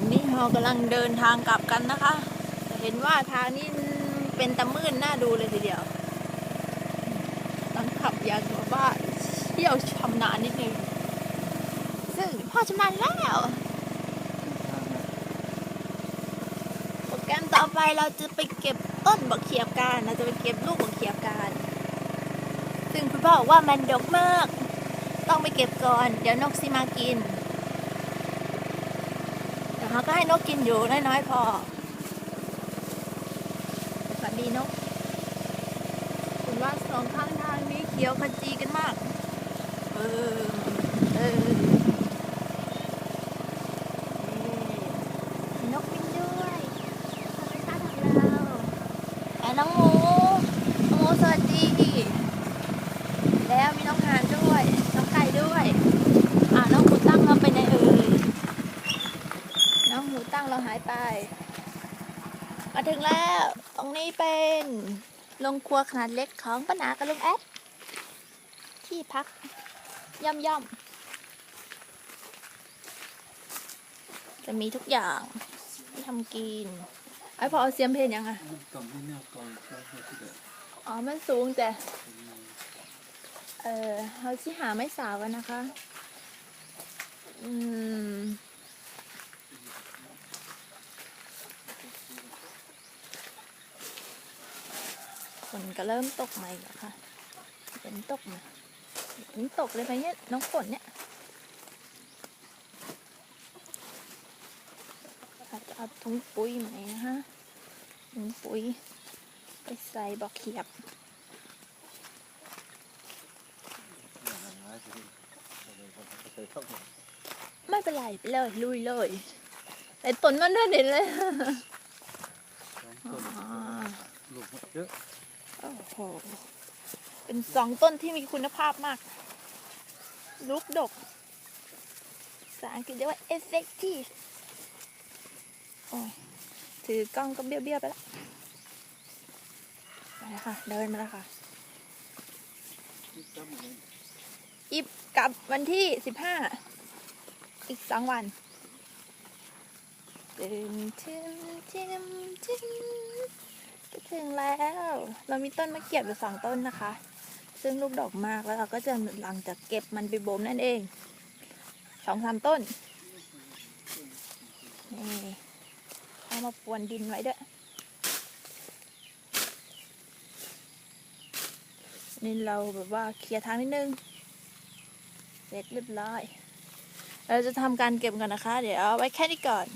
อันนี้เรากำลังเดินทางกลับกันนะคะ เห็นว่าทางนี้เป็นตะมืดน่าดูเลยทีเดียว ต้องขับอย่างแบบว่าเชี่ยวชำนาญนิดนึง ซึ่งพ่อชำนาญแล้วโปรแกรมต่อไปเราจะไปเก็บต้นบักเขียบกัน เราจะไปเก็บลูกบักเขียบกัน ซึ่งคุณพ่อบอกว่ามันดกมาก ต้องไปเก็บก่อน เดี๋ยวนกสิมากิน เขาก็ให้นกกินอยู่น้อยๆพอสวัสดีนก คุณว่าสองข้างทางนี้เขียวขจีกันมาก เออ เออ นกบินด้วยธรรมชาติของเราแอนน้องหมูหมูสวัสดี แล้วมีน้องหานด้วย น้องไก่ด้วย อ่าน้องหมูตั้งเราไปไหนเอ่ย น้องหมู ตั้งเราหายไป มาถึงแล้ว ตรงนี้เป็นโรงครัวขนาดเล็กของป้าหนากับลุงแอดที่พักย่อมย่อมจะมีทุกอย่างที่ทำกิน ไอ้พอเอาเสียมเพนยังอะต่อมที่แนวกองอ๋อ มันสูงแต่ เออเราที่หาไม่สาวกันนะคะ อืม ฝนก็เริ่มตกใหม่แล้วค่ะฝนตกมาฝนตกเลยไหมเนี่ยน้องฝนเนี่ยอาจจะเอาถุงปุ๋ยไหมนะฮะถุงปุ๋ยไปใส่บอกเขียบไม่เป็นไรไปเลยลุยเลยแต่ตนมันด้วยเด่นเลยสองอ๋ต้นอลูกเยอะ โอ้โห เป็นสองต้นที่มีคุณภาพมาก ลูกดกภาษาอังกฤษเรียกว่า effective โอ้ยถือกล้องก็เบี้ยวๆไปแล้วมาแล้วค่ะ เดินมาแล้วค่ะอีบกลับวันที่สิบห้า อีกสองวันตึมทิมทิมทิม ถึงแล้ว เรามีต้นมะเขียบอยู่สองต้นนะคะ ซึ่งลูกดอกมากแล้วเราก็จะหลังจากเก็บมันไปบ่มนั่นเองสองสามต้นนี่เอามาปวนดินไว้ด้วยนี่เราแบบว่าเคลียร์ทางนิดนึงเสร็จเรียบร้อย เราจะทำการเก็บกันนะคะ เดี๋ยวเอาไว้แค่นี้ก่อน